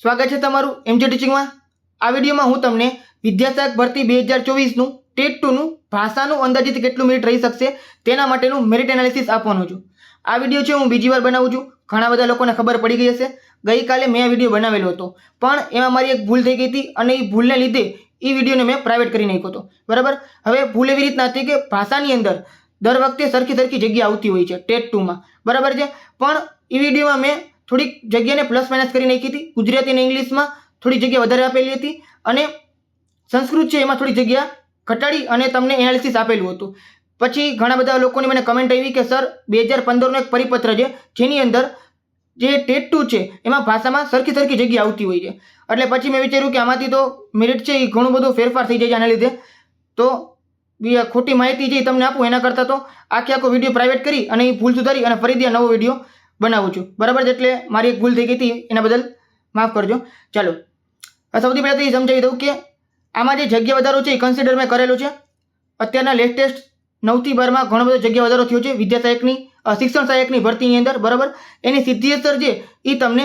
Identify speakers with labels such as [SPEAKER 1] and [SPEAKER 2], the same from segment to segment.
[SPEAKER 1] સ્વાગત છે તમારું એમજે ટીચિંગમાં આ વિડીયોમાં હું તમને વિદ્યાશાખ ભરતી બે હજાર ચોવીસનું ટેટ ટુનું ભાષાનું અંદાજિત કેટલું મિનિટ રહી શકશે તેના માટેનું મેરિટ એનાલિસિસ આપવાનું છું. આ વીડિયો છે હું બીજી વાર બનાવું છું. ઘણા બધા લોકોને ખબર પડી ગઈ હશે. ગઈકાલે મેં આ વીડિયો બનાવેલો હતો. પણ એમાં મારી એક ભૂલ થઈ ગઈ હતી અને એ ભૂલને લીધે એ વિડીયોને મેં પ્રાઇવેટ કરી નાખ્યો હતો. બરાબર? હવે ભૂલ એવી રીતના હતી કે ભાષાની અંદર દર વખતે સરખી સરખી જગ્યા આવતી હોય છે ટેટ ટુમાં બરાબર છે? પણ એ વિડીયોમાં મેં થોડીક જગ્યાને પ્લસ માઇનસ કરી નાખી હતી. ગુજરાતી અને ઇંગ્લિશમાં થોડી જગ્યા વધારે આપેલી હતી. અને સંસ્કૃત છે એમાં થોડી જગ્યા ઘટાડી અને તમને એનાલિસિસ આપેલું હતું. પછી ઘણા બધા લોકોની મને કમેન્ટ આવી કે સર બે હજાર પંદરનો એક પરિપત્ર છે, જેની અંદર જે ટેટ ટુ છે, એમાં ભાષામાં સરખી સરખી જગ્યા આવતી હોય છે. એટલે પછી મેં વિચાર્યું કે આમાંથી તો મેરિટ છે એ ઘણું બધું ફેરફાર થઈ જાય છે આના લીધે. તો ખોટી માહિતી જે તમને આપું એના કરતાં તો આખે આખો વીડિયો પ્રાઇવેટ કરી અને એ ભૂલ સુધારી અને ફરીથી આ નવો વીડિયો બનાવું છું. બરાબર છે? એટલે મારી એક ભૂલ થઈ ગઈ હતી, એના બદલ માફ કરજો. ચાલો. સૌથી પહેલાં તો એ સમજાવી દઉં કે આમાં જે જગ્યા વધારો છે એ કન્સિડર મેં કરેલો છે. અત્યારના લેટેસ્ટ નવથી બારમાં ઘણો બધો જગ્યા વધારો થયો છે. વિદ્યા સહાયકની શિક્ષણ સહાયકની ભરતીની અંદર, બરાબર? એની સીધી અસર છે એ તમને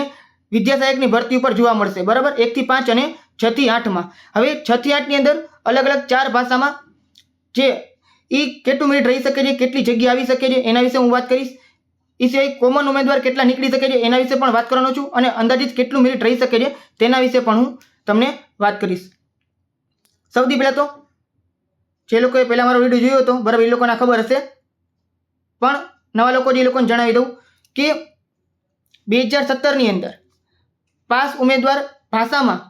[SPEAKER 1] વિદ્યા સહાયકની ભરતી ઉપર જોવા મળશે. બરાબર? એકથી પાંચ અને છથી આઠમાં. હવે છથી આઠની અંદર અલગ અલગ ચાર ભાષામાં જે એ કેટલું મિનિટ રહી શકે છે, કેટલી જગ્યા આવી શકે છે, એના વિશે હું વાત કરીશ. એ કોમન ઉમેદવાર કેટલા નીકળી શકે છે એના વિશે પણ વાત કરવાનો છું અને અંદાજિત કેટલું મેરિટ રહી શકે છે તેના વિશે પણ હું તમને વાત કરીશ. સૌથી પહેલાં તો જે લોકોએ પહેલાં મારો વીડિયો જોયો હતો, બરાબર એ લોકોને ખબર હશે. પણ નવા લોકો જે લોકોને જણાવી દઉં કે બે હજાર સત્તરની અંદર પાસ ઉમેદવાર ભાષામાં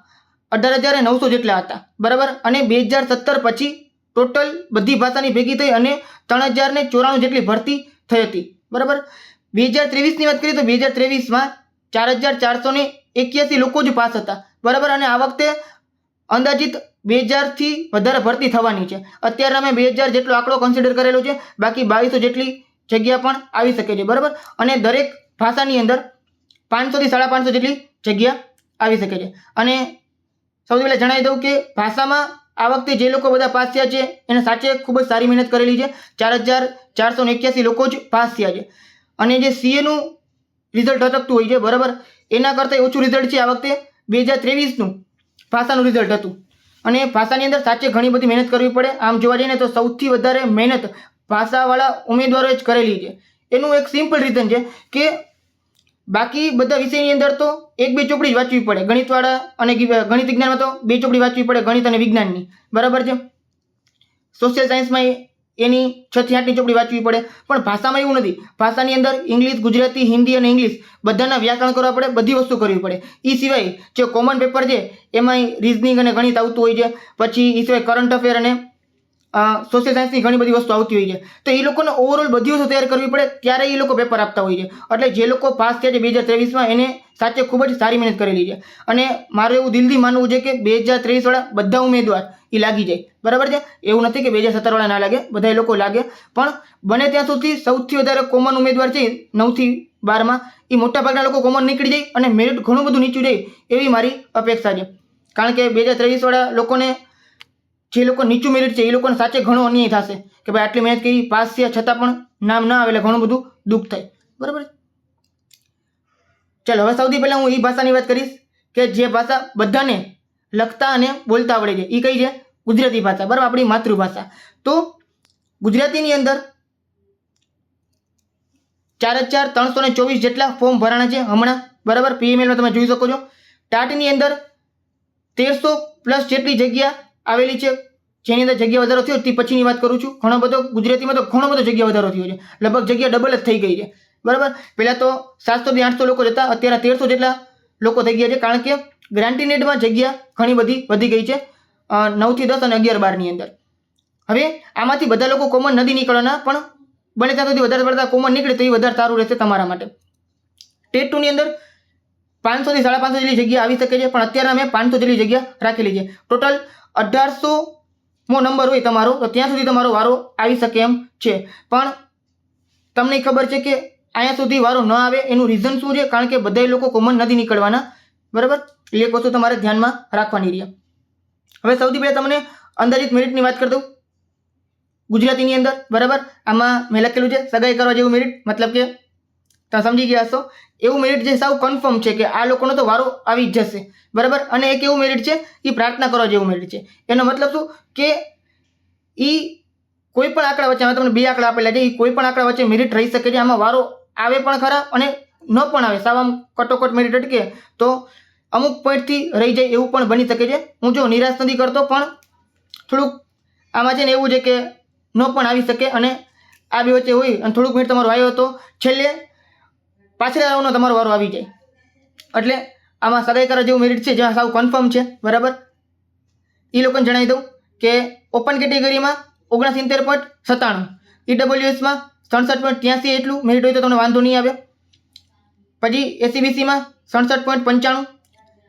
[SPEAKER 1] અઢાર હજાર નવસો જેટલા હતા, બરાબર? અને બે હજાર સત્તર પછી ટોટલ બધી ભાષાની ભેગી થઈ અને ત્રણ હજારને ચોરાણું જેટલી ભરતી થઈ હતી, બરાબર? બે હજાર ત્રેવીસની વાત કરીએ તો બે હજાર ત્રેવીસમાં ચાર હજાર ચારસો ને એક્યાસી લોકો જ પાસ હતા. બરાબર? અને આ વખતે અંદાજિત બે હજારથી વધારે ભરતી થવાની છે. અત્યારે અમે બે હજાર જેટલો આંકડો કન્સિડર કરેલો છે. બાકી બાવીસો જેટલી જગ્યા પણ આવી શકે છે. બરાબર? અને દરેક ભાષાની અંદર પાંચસોથી સાડા પાંચસો જેટલી જગ્યા આવી શકે છે. અને સૌથી પહેલાં જણાવી દઉં કે ભાષામાં આ વખતે જે લોકો બધા પાસ થયા છે, એને સાચે ખૂબ જ સારી મહેનત કરેલી છે. ચાર હજાર ચારસો એક્યાસી લોકો જ પાસ થયા છે. અને જે સીએનું રિઝલ્ટ અટકતું હોય છે, બરાબર? એના કરતાં ઓછું રિઝલ્ટ છે આ વખતે. બે હજાર ત્રેવીસનું ભાષાનું રિઝલ્ટ હતું. અને ભાષાની અંદર સાચે ઘણી બધી મહેનત કરવી પડે. આમ જોવા જઈએ તો સૌથી વધારે મહેનત ભાષાવાળા ઉમેદવારોએ જ કરેલી છે. એનું એક સિમ્પલ રીઝન છે કે બાકી બધા વિષયની અંદર તો એક બે ચોપડી જ વાંચવી પડે. ગણિતવાળા અને ગણિત વિજ્ઞાનમાં તો બે ચોપડી વાંચવી પડે ગણિત અને વિજ્ઞાનની. બરાબર છે? સોશિયલ સાયન્સમાં એની છ થી આઠની ચોપડી વાંચવી પડે. પણ ભાષામાં એવું નથી. ભાષાની અંદર ઇંગ્લિશ, ગુજરાતી, હિન્દી અને ઇંગ્લિશ બધાના વ્યાકરણ કરવા પડે, બધી વસ્તુ કરવી પડે. એ સિવાય જે કોમન પેપર છે એમાં રિઝનિંગ અને ગણિત આવતું હોય છે. પછી એ સિવાય કરંટ અફેર અને સોશિયલ સાયન્સની ઘણી બધી વસ્તુ આવતી હોય છે. તો એ લોકોને ઓવરઓલ બધી વસ્તુ તૈયાર કરવી પડે, ત્યારે એ લોકો પેપર આપતા હોય છે. એટલે જે લોકો પાસ થયા છે બે હજાર ત્રેવીસમાં એને સાચે ખૂબ જ સારી મહેનત કરેલી છે. અને મારું એવું દિલથી માનવું છે કે બે હજાર ત્રેવીસવાળા બધા ઉમેદવાર એ લાગી જાય. બરાબર છે? એવું નથી કે બે હજાર સત્તરવાળા ના લાગે, બધા લોકો લાગે. પણ બને ત્યાં સુધી સૌથી વધારે કોમન ઉમેદવાર છે નવથી બારમાં એ મોટાભાગના લોકો કોમન નીકળી જાય અને મેરિટ ઘણું બધું નીચું જાય એવી મારી અપેક્ષા છે. કારણ કે બે હજાર ત્રેવીસવાળા લોકોને જે લોકો નીચું મેરિટ છે, એ લોકોને સાચે ઘણો અન્યાય થશે. કે ભાઈ આટલી મહેનત કરી, પાસ થયા છતાં પણ નામ ના આવે એટલે ઘણું બધું દુઃખ થાય. બરાબર? ચાલો, હવે સૌથી પહેલાં હું એ ભાષાની વાત કરીશ કે જે ભાષા બધાને લખતા અને બોલતા આવડે છે. એ કઈ છે? ગુજરાતી ભાષા. બરાબર? આપણી માતૃભાષા. તો ગુજરાતીની અંદર ચાર હજાર ત્રણસો ને ચોવીસ જેટલા ફોર્મ ભરાણા છે હમણાં. બરાબર? પીએમએલમાં તમે જોઈ શકો છો. ટાટની અંદર તેરસો પ્લસ જેટલી જગ્યા આવેલી છે. જેની અંદર જગ્યા વધારો થયો તે પછીની વાત કરું છું. ઘણો બધો, ગુજરાતીમાં તો ઘણો બધો જગ્યા વધારો થયો છે. લગભગ જગ્યા ડબલ જ થઈ ગઈ છે. બરાબર? પહેલાં તો સાતસોથી આઠસો લોકો જતા, અત્યારે તેરસો જેટલા લોકો થઈ ગયા છે. કારણ કે ગ્રાન્ટીનેડમાં જગ્યા ઘણી બધી વધી ગઈ છે. નવથી દસ અને અગિયાર બારની અંદર. હવે આમાંથી બધા લોકો કોમન નથી નીકળવાના, પણ બને ત્યાં સુધી વધારે પડતા કોમન નીકળે તો એ વધારે સારું રહેશે તમારા માટે. ટેટ ટુની અંદર પાંચસોથી સાડા પાંચસો જેટલી જગ્યા આવી શકે છે, પણ અત્યારે અમે પાંચસો જેટલી જગ્યા રાખેલી છે. ટોટલ અઢારસો મો નંબર હોય તમારો, તો ત્યાં સુધી તમારો વારો આવી શકે એમ છે. પણ તમને ખબર છે કે અહીંયા સુધી વારો ન આવે, એનું રીઝન શું છે? કારણ કે બધા લોકો કોમન નથી નીકળવાના. બરાબર? એટલે એક વસ્તુ તમારે ધ્યાનમાં રાખવાની રહી હવે સૌથી પહેલાં તમને અંદાજિત મેરિટની વાત કરી દઉં. ગુજરાતીની અંદર, બરાબર? આમાં મેં લખેલું છે, સગાઈ કરવા જેવું મેરિટ મતલબ કે તમે સમજી ગયા હશો. એવું મેરિટ જે સાવ કન્ફર્મ છે કે આ લોકોનો તો વારો આવી જ જશે. બરાબર? અને એક એવું મેરિટ છે એ પ્રાર્થના કરવા જેવું મેરિટ છે. એનો મતલબ શું? કે એ કોઈ પણ આંકડા વચ્ચે તમને બે આંકડા આપેલા છે એ કોઈ પણ આંકડા વચ્ચે મેરિટ રહી શકે છે, આમાં વારો આવે પણ ખરા અને ન પણ આવે. સાવ આમ કટોકટ મેરિટ અટકે તો અમુક પોઈન્ટથી રહી જાય એવું પણ બની શકે છે. હું જો નિરાશ નથી કરતો, પણ થોડુંક આમાં છે ને એવું છે કે ન પણ આવી શકે અને આ બે વચ્ચે હોય અને થોડુંક મિનિટ તમારો આવ્યો હતો છેલ્લે પાછળ આવવાનો તમારો વારો આવી જાય. એટલે આમાં સગાઈ કરવા જેવું મેરિટ છે, જ્યાં સાવ કન્ફર્મ છે, બરાબર? એ લોકોને જણાવી દઉં કે ઓપન કેટેગરીમાં ઓગણસિત્તેર પોઈન્ટ સત્તાણું ઈડબ્લ્યુએસમાં સડસઠ પોઈન્ટ ત્યાંસી એટલું મેરિટ હોય તો તમને વાંધો નહીં આવે. પછી એસીબીસીમાં સડસઠ પોઈન્ટ પંચાણું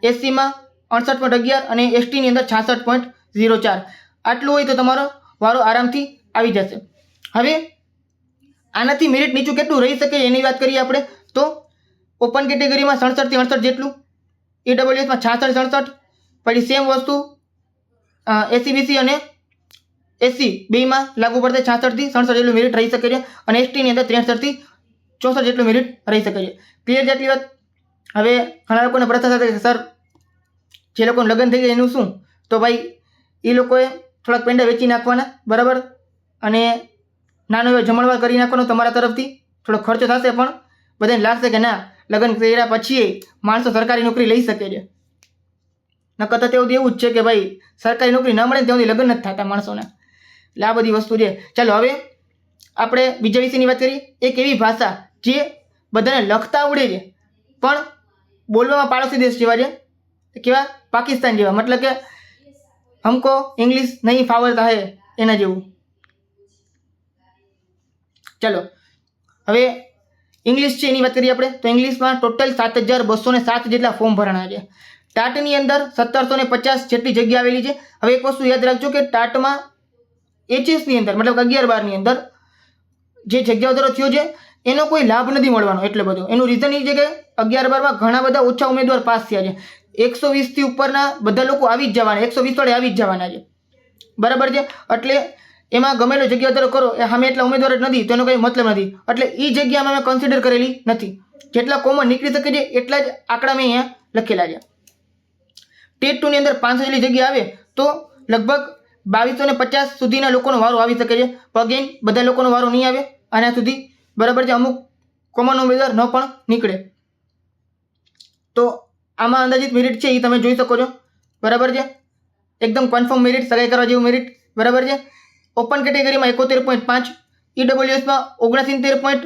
[SPEAKER 1] એસસીમાં અડસઠ પોઈન્ટ અગિયાર અને એસટીની અંદર છાસઠ પોઈન્ટ ઝીરો ચાર. આટલું હોય તો તમારો વારો આરામથી આવી જશે. હવે આનાથી મેરિટ નીચું કેટલું રહી શકે એની વાત કરીએ આપણે? તો ઓપન કેટેગરીમાં સડસઠથી અડસઠ જેટલું ઈડબ્લ્યુએસમાં છાસઠ સડસઠ, પછી સેમ વસ્તુ એસીબીસી અને એસસી બેમાં લાગુ પડશે છાસઠથી સડસઠ જેટલું મેરિટ રહી શકે છે અને એસટીની અંદર ત્રેસઠથી ચોસઠ જેટલું મેરિટ રહી શકે છે. ક્લિયર જેટલી વાત? હવે ઘણા લોકોને પ્રશ્ન થશે કે સર, જે લોકોને લગ્ન થઈ ગયા એનું શું? તો ભાઈ એ લોકોએ થોડાક પેંડા વેચી નાખવાના, બરાબર? અને નાનો એવો જમણવાર કરી નાખવાનો તમારા તરફથી. થોડો ખર્ચો થશે પણ. બધાને લાગશે કે ના, લગ્ન કર્યા પછી માણસો સરકારી નોકરી લઈ શકે છે. નકર તો તેવું એવું જ છે કે ભાઈ, સરકારી નોકરી ન મળે ત્યાં લગ્ન નથી થતા માણસોને. એટલે આ બધી વસ્તુ છે. ચાલો હવે આપણે બીજા વિષયની વાત કરીએ. એક એવી ભાષા જે બધાને લખતા આવડે છે, પણ બોલવામાં પાડોશી દેશ જેવા છે. કેવા? પાકિસ્તાન જેવા. મતલબ કે હમકો ઇંગ્લિશ નહીં ફાવડતા હે એના જેવું. ચલો, હવે ઇંગ્લિશ છે એની વાત કરીએ આપણે, તો ઇંગ્લિશમાં ટોટલ સાત હજાર બસો સાત જેટલા ફોર્મ ભરાણા છે. ટાટની અંદર સત્તરસો ને પચાસ જેટલી જગ્યા આવેલી છે. હવે એક વસ્તુ યાદ રાખજો કે ટાટમાં એચએસની અંદર, મતલબ અગિયાર બારની અંદર જે જગ્યા વધારો થયો છે, એનો કોઈ લાભ નથી મળવાનો એટલે બધો. એનું રીઝન એ છે કે અગિયાર બારમાં ઘણા બધા ઓછા ઉમેદવાર પાસ થયા છે. એકસો વીસથી ઉપરના બધા લોકો આવી જ જવાના, એકસો વીસ વાળે આવી જ જવાના છે. બરાબર છે? એટલે એમાં ગમેલો જગ્યા વધારો કરો. એ સામે એટલા ઉમેદવાર જ નથી, તેનો કંઈ મતલબ નથી. એટલે એ જગ્યામાં મેં કન્સિડર કરેલી નથી. જેટલા કોમન નીકળી શકે છે, એટલા જ આંકડા મેં અહીંયા લખેલા છે. ટેટ ટુની અંદર પાંચસો જેટલી જગ્યા આવે, તો લગભગ બાવીસો ને પચાસ સુધીના લોકોનો વારો આવી શકે છે. અગેન બધા લોકોનો વારો નહીં આવે આના સુધી બરાબર છે, અમુક કોમન ઉમેદવાર ન પણ નીકળે. તો આમાં અંદાજિત મેરિટ છે એ તમે જોઈ શકો છો. બરાબર છે? એકદમ કન્ફર્મ મેરિટ સગાઈ કરવા જેવું મેરિટ બરાબર છે? ઓપન કેટેગરીમાં એકોતેર પોઈન્ટ પાંચ ઈડબ્લ્યુએસમાં ઓગણસિત્તેર પોઈન્ટ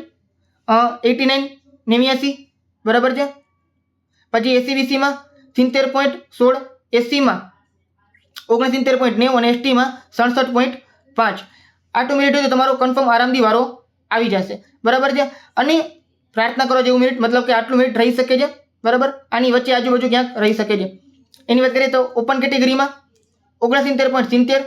[SPEAKER 1] એટી નાઇન, નેવ્યાસી, બરાબર છે? પછી એસીબીસીમાં સિત્તેર પોઈન્ટ સોળ, એસસીમાં ઓગણસિત્તેર પોઈન્ટ નેવું અને એસટીમાં સડસઠ પોઈન્ટ પાંચ. આટલું મિનિટ હોય તો તમારો કન્ફર્મ આરામથી વારો આવી જશે. બરાબર છે? અને પ્રાર્થના કરો જેવું મિનિટ મતલબ કે આટલું મિનિટ રહી શકે છે? બરાબર? આની વચ્ચે આજુબાજુ ક્યાંક રહી શકે છે? એની વાત કરીએ તો ઓપન કેટેગરીમાં ઓગણસિત્તેર પોઈન્ટ સિત્તેર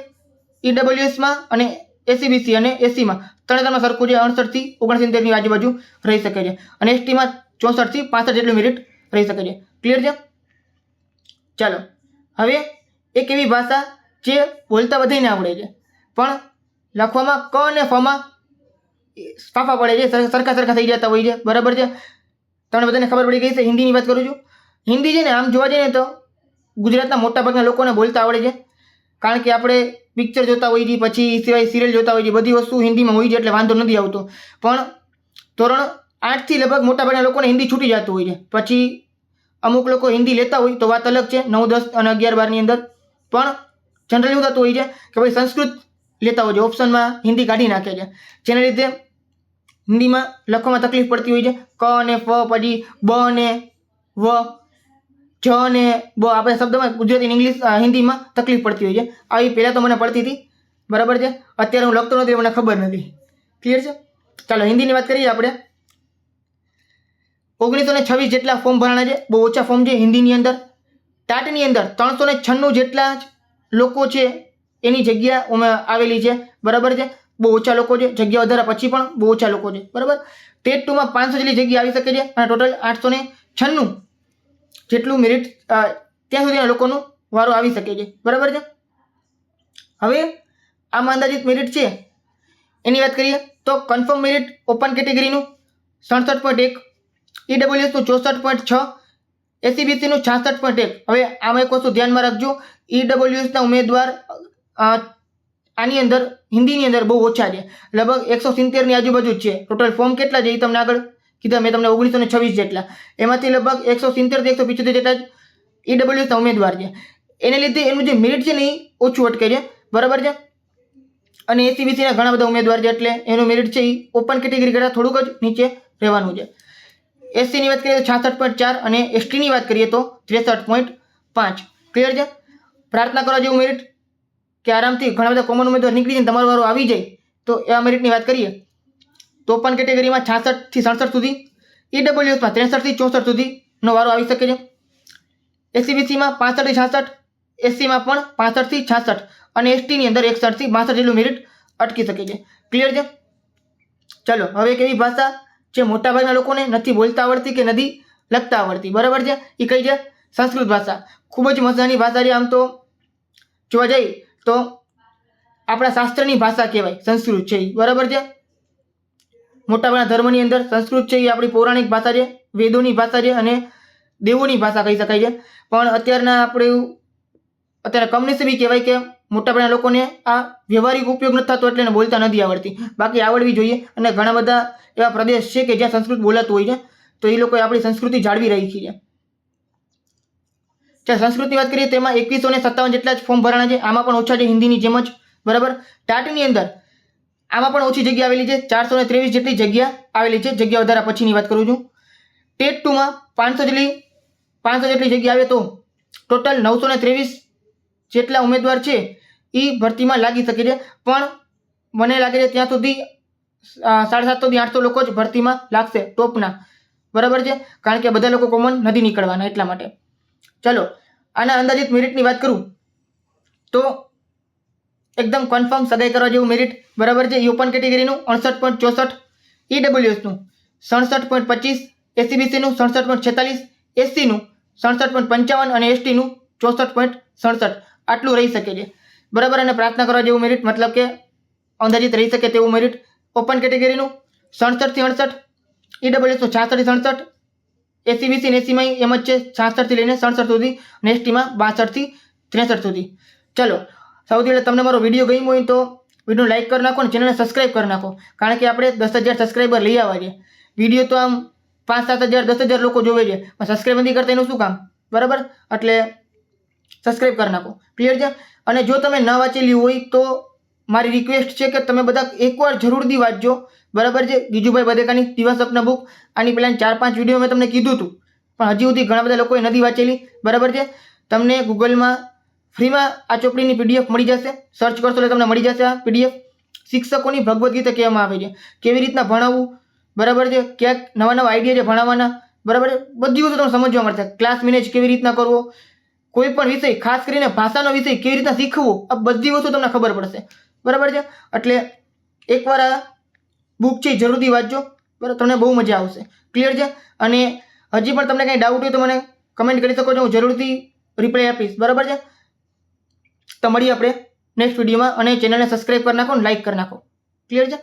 [SPEAKER 1] ઈડબ્લ્યુએસમાં અને એસીબીસી અને એસીમાં ત્રણે ત્રણમાં સરખું છે. અડસઠથી ઓગણસિત્તેરની આજુબાજુ રહી શકે છે. અને એસટીમાં ચોસઠથી પાસઠ જેટલું મેરિટ રહી શકે છે. ક્લિયર છે? ચાલો. હવે એક એવી ભાષા જે બોલતા બધાને આવડે છે. પણ લખવામાં ક અને ફમાં ફાફા પડે છે. સરખા સરખા થઈ જતા હોય છે. બરાબર છે? તમને બધાને ખબર પડી ગઈ છે હિન્દીની વાત કરું છું. હિન્દી છે ને, આમ જોવા જઈએ તો ગુજરાતના મોટાભાગના લોકોને બોલતા આવડે છે. કારણ કે આપણે પિક્ચર જોતા હોઈએ છીએ પછી સિવાય સિરિયલ જોતા હોઈએ છીએ બધી વસ્તુ હિન્દીમાં હોય છે એટલે વાંધો નથી આવતો. પણ ધોરણ આઠથી લગભગ મોટાભાગના લોકોને હિન્દી છૂટી જતું હોય છે. પછી અમુક લોકો હિન્દી લેતા હોય તો વાત અલગ છે, નવ, દસ અને અગિયાર બારની અંદર. પણ જનરલી એવું થતું હોય છે કે ભાઈ સંસ્કૃત લેતા હોય છે ઓપ્શનમાં હિન્દી કાઢી નાખે છે. જેના લીધે હિન્દીમાં લખવામાં તકલીફ પડતી હોય છે. ક અને ફ પછી બ અને વ જ અને બ આપણે શબ્દમાં ગુજરાતી ઇંગ્લિશ હિન્દીમાં તકલીફ પડતી હોય છે. આવી પહેલાં તો મને પડતી હતી. બરાબર છે? અત્યારે હું લખતો નથી, મને ખબર નથી. ક્લિયર છે? ચાલો, હિન્દીની વાત કરીએ આપણે. ઓગણીસો ને છવ્વીસ જેટલા ફોર્મ ભરાણા છે. બહુ ઓછા ફોર્મ છે હિન્દીની અંદર. ટાટની અંદર ત્રણસો ને છન્નું જેટલા જ લોકો છે એની જગ્યા આવેલી છે. બરાબર છે? બહુ ઓછા લોકો છે. જગ્યા વધારા પછી પણ બહુ ઓછા લોકો છે. બરાબર? ટેટ ટુમાં પાંચસો જેટલી જગ્યા આવી શકે છે. અને ટોટલ આઠસો ને છન્નું જેટલું મેરિટ ત્યાં સુધીના લોકોનો વારો આવી શકે છે. બરાબર છે? હવે આમાં અંદાજિત મેરિટ છે. એની વાત કરીએ તો કન્ફર્મ મેરિટ ઓપન કેટેગરીનું સડસઠ પોઈન્ટ એક ઈડબ્લ્યુએસનું ચોસઠ પોઈન્ટ છ એસીબીસીનું છાસઠ પોઈન્ટ એક. હવે આમાં એક વસ્તુ ધ્યાનમાં રાખજો ઈડબ્લ્યુએસના ઉમેદવાર આની અંદર, હિન્દીની અંદર બહુ ઓછા છે. લગભગ એકસો સિત્તેરની આજુબાજુ જ છે. ટોટલ ફોર્મ કેટલા છે એ તમને આગળ કીધા મેં તમને ઓગણીસો ને છવ્વીસ જેટલા. એમાંથી લગભગ એકસો સિત્તેરથી એકસો પિચોતેર જેટલા ઈડબ્લ્યુએસના ઉમેદવાર છે. એને લીધે એનું જે મેરિટ છે ને એ ઓછું અટકે છે બરાબર છે? અને એસીબીસીના ઘણા બધા ઉમેદવાર છે એટલે એનું મેરિટ છે એ ઓપન કેટેગરી કરતાં થોડુંક જ નીચે રહેવાનું છે. એસસીની વાત કરીએ તો છાસઠ પોઈન્ટ ચાર અને એસટીની વાત કરીએ તો ત્રેસઠ પોઈન્ટ પાંચ. ક્લિયર છે? પ્રાર્થના કરવા જેવું મેરિટ કે આરામથી ઘણા બધા કોમન ઉમેદવાર નીકળી જાય તમારો વારો આવી જાય, તો એવા મેરિટની વાત કરીએ. તો ઓપન કેટેગરીમાં છાસઠથી સડસઠ સુધી ઈડબ્લ્યુએસમાં ત્રેસઠથી ચોસઠ સુધીનો વારો આવી શકે છે. એસીબીસીમાં પાસઠથી છાસઠ એસસીમાં પણ પાસઠથી છાસઠ અને એસટીની અંદર એકસઠથી બાસઠ જેટલું મેરિટ અટકી શકે છે. ક્લિયર છે? ચલો, હવે એક એવી ભાષા જે મોટાભાગના લોકોને નથી બોલતા આવડતી કે નથી લખતા આવડતી. બરાબર છે? એ કઈ છે? સંસ્કૃત ભાષા. ખૂબ જ મજાની ભાષા છે આમ તો. જોવા જઈએ તો આપણા શાસ્ત્રની ભાષા કહેવાય, સંસ્કૃત છે એ બરાબર છે? મોટાભાગના ધર્મની અંદર સંસ્કૃત છે એ આપણી પૌરાણિક ભાષા છે, વેદોની ભાષા છે અને દેવોની ભાષા કહી શકાય છે. પણ અત્યારના આપણે અત્યારે કમનસીબી કહેવાય કે મોટાભાગના લોકોને આ વ્યવહારિક ઉપયોગ નથી થતો એટલે એને બોલતા નથી આવડતી. બાકી આવડવી જોઈએ અને ઘણા બધા એવા પ્રદેશ છે કે જ્યાં સંસ્કૃત બોલાતું હોય છે, તો એ લોકોએ આપણી સંસ્કૃતિ જાળવી રાખી છે. ચાલ સંસ્કૃતની વાત કરીએ તેમાં એકવીસો ને સત્તાવન જેટલા જ ફોર્મ ભરાણા છે. આમાં પણ ઓછા છે હિન્દીની જેમ જ. બરાબર? ટાટની અંદર આમાં પણ ઓછી જગ્યા આવેલી છે. ચારસો ત્રેવીસ જેટલી જગ્યા આવેલી છે. જગ્યા વધારા પછીની વાત કરું છું. ટેટ ટુમાં પાંચસો જેટલી પાંચસો જેટલી જગ્યા આવે તો ટોટલ નવસો ને ત્રેવીસ જેટલા ઉમેદવાર છે એ ભરતીમાં લાગી શકે છે. પણ મને લાગે છે ત્યાં સુધી સાડા સાડા સાતસોથી આઠસો લોકો જ ભરતીમાં લાગશે ટોપના. બરાબર છે? કારણ કે બધા લોકો કોમન નથી નીકળવાના એટલા માટે. ચલો, આના અંદાજિત મેરિટની વાત કરું. તો એકદમ કન્ફર્મ સગાઈ કરવા જેવું મેરિટ બરાબર છે? ઓપન કેટેગરીનું અડસઠ પોઈન્ટ ચોસઠ. ઈડબ્લ્યુએસનું સડસઠ પોઈન્ટ પચીસ. એસીબીસીનું સડસઠ પોઈન્ટ છેતાલીસ. એસસીનું સડસઠ પોઈન્ટ પંચાવન અને એસટીનું ચોસઠ પોઈન્ટ સડસઠ. આટલું રહી શકે છે. બરાબર? અને પ્રાર્થના કરવા જેવું મેરિટ મતલબ કે અંદાજિત રહી શકે તેવું મેરિટ ઓપન કેટેગરીનું સડસઠથી અડસઠ. ઈડબ્લ્યુએસનું છાસઠથી સડસઠ. એસીબીસી ને એસીમાં એમ જ છે. છાસઠથી લઈને સડસઠ સુધી. અને એસટીમાં બાસઠથી ત્રેસઠ સુધી. ચલો. સૌથી પહેલાં તમને મારો વીડિયો ગમ્યો હોય તો વીડિયો લાઇક કરી નાખો અને ચેનલને સબસ્ક્રાઈબ કરી નાખો. કારણ કે આપણે દસ હજાર સબસ્ક્રાઈબર લઈ આવ્યા છે. વીડિયો તો આમ પાંચ, સાત હજાર, દસ હજાર લોકો જોવે છે. પણ સબસ્ક્રાઈબ નથી કરતા એનું શું કામ? બરાબર? એટલે સબસ્ક્રાઇબ કરી નાખો. ક્લિયર છે? અને જો તમે ન વાંચેલી હોય તો મારી રિક્વેસ્ટ છે કે તમે બધા એકવાર જરૂરથી વાંચજો. બરાબર છે? ગીજુભાઈ બધેકાની દિવસ સપના બુક આની પહેલાં ચાર, પાંચ વીડિયો મેં તમને કીધું હતું. પણ હજી સુધી ઘણા બધા લોકોએ નથી વાંચેલી. બરાબર છે? તમને ગૂગલમાં ફ્રીમાં આ ચોપડીની પીડીએફ મળી જશે. સર્ચ કરશો એટલે તમને મળી જશે આ પીડીએફ શિક્ષકોની ભગવદ્ ગીતા કહેવામાં આવે છે. કેવી રીતના ભણાવવું? બરાબર છે? ક્યાંક નવા નવા આઈડિયા છે ભણાવવાના. બરાબર છે? બધી વસ્તુ તમને સમજવા મળશે. ક્લાસ મેનેજ કેવી રીતના કરવો? કોઈ પણ વિષય, ખાસ કરીને ભાષાનો વિષય કેવી રીતના શીખવો? આ બધી વસ્તુ તમને ખબર પડશે. બરાબર છે? એટલે એકવાર આ બુક છે જરૂરથી વાંચજો. બરાબર? તમને બહુ મજા આવશે. ક્લિયર છે? અને હજી પણ તમને કંઈ ડાઉટ હોય તો મને કમેન્ટ કરી શકો છો. હું જરૂરથી રિપ્લાય આપીશ. બરાબર છે? તો મળીએ આપણે નેક્સ્ટ વિડીયોમાં અને ચેનલને સબસ્ક્રાઈબ કરી નાખો અને લાઈક કરી નાખો. ક્લિયર છે?